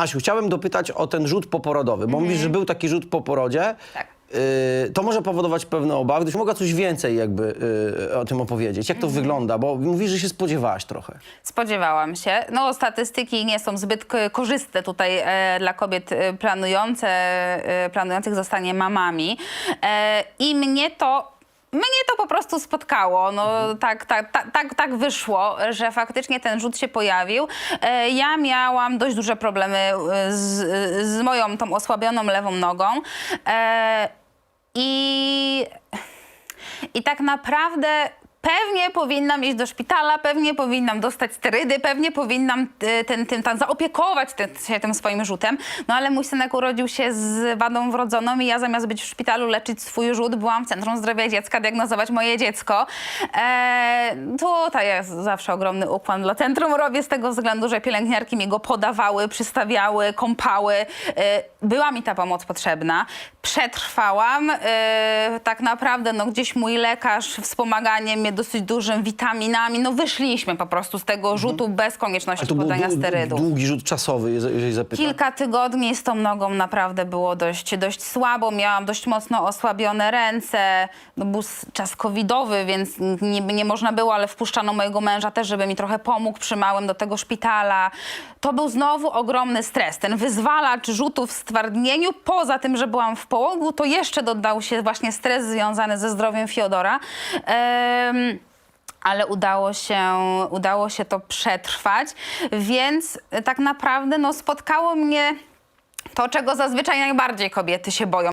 Asiu, chciałem dopytać o ten rzut poporodowy, bo mówisz, że był taki rzut po porodzie. Tak. Y, to może powodować pewne obawy. Gdybyś mogła coś więcej jakby y, o tym opowiedzieć. Jak to wygląda? Bo mówisz, że się spodziewałaś trochę. Spodziewałam się. No, statystyki nie są zbyt k- korzystne tutaj e, dla kobiet e, planujące, e, planujących zostanie mamami. E, I mnie to. Mnie to po prostu spotkało. No, tak, tak, tak, tak, tak wyszło, że faktycznie ten rzut się pojawił. E, ja miałam dość duże problemy e, z, z moją tą osłabioną lewą nogą. E, I i tak naprawdę pewnie powinnam iść do szpitala, pewnie powinnam dostać sterydy, pewnie powinnam y, ten, tym, tam zaopiekować ten, się tym swoim rzutem. No ale mój synek urodził się z wadą wrodzoną i ja zamiast być w szpitalu leczyć swój rzut, byłam w Centrum Zdrowia Dziecka diagnozować moje dziecko. E, tutaj jest zawsze ogromny ukłon dla centrum. Robię z tego względu, że pielęgniarki mi go podawały, przystawiały, kąpały. E, była mi ta pomoc potrzebna. Przetrwałam. E, tak naprawdę no, gdzieś mój lekarz wspomaganie mnie dosyć dużym witaminami. No wyszliśmy po prostu z tego rzutu bez konieczności podania sterydów. długi rzut czasowy, jeże- jeżeli zapytam. Kilka tygodni z tą nogą naprawdę było dość, dość słabo. Miałam dość mocno osłabione ręce. No, był s- czas covidowy, więc nie, nie można było, ale wpuszczano mojego męża też, żeby mi trochę pomógł przy małym do tego szpitala. To był znowu ogromny stres. Ten wyzwalacz rzutów w stwardnieniu, poza tym, że byłam w połogu, to jeszcze dodał się właśnie stres związany ze zdrowiem Fiodora. Em, ale udało się, udało się to przetrwać, więc tak naprawdę no, spotkało mnie to, czego zazwyczaj najbardziej kobiety się boją.